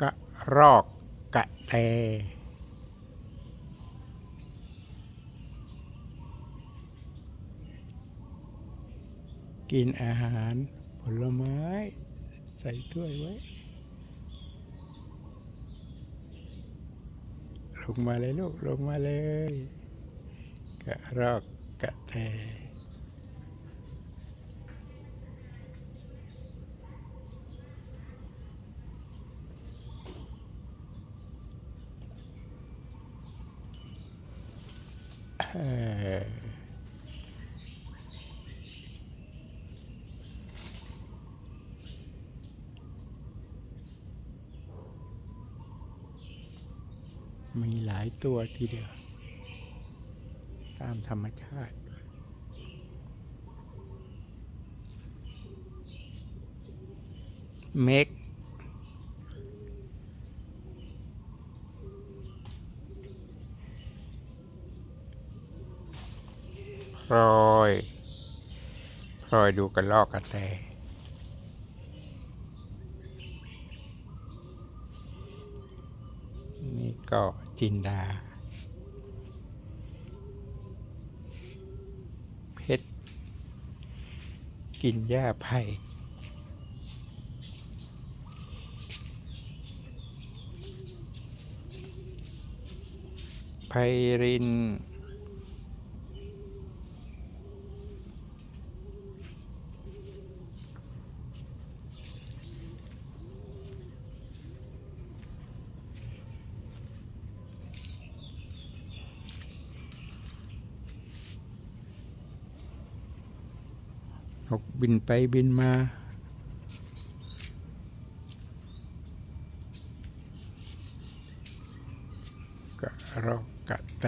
กระรอกกระแต กินอาหารผลไม้ใส่ถ้วยไว้ ลงมาเลยลูก ลงมาเลย กระรอกกระแต มีหลายตัวทีเดียว ตามธรรมชาติเมก พลอยพลอยดูกระลอกกระแตนี่ก็จินดา เพชร กินหญ้าไผ่ไพริน กบินไปบินมากระรอกกะเต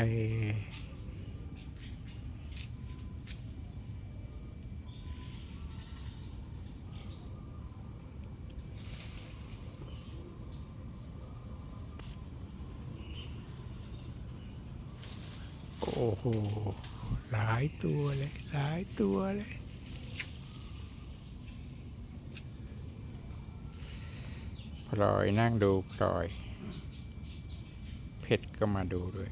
โอ้โห หลายตัวเลย หลายตัวเลย พลอยนั่งดูพลอย เพชรก็มาดูด้วย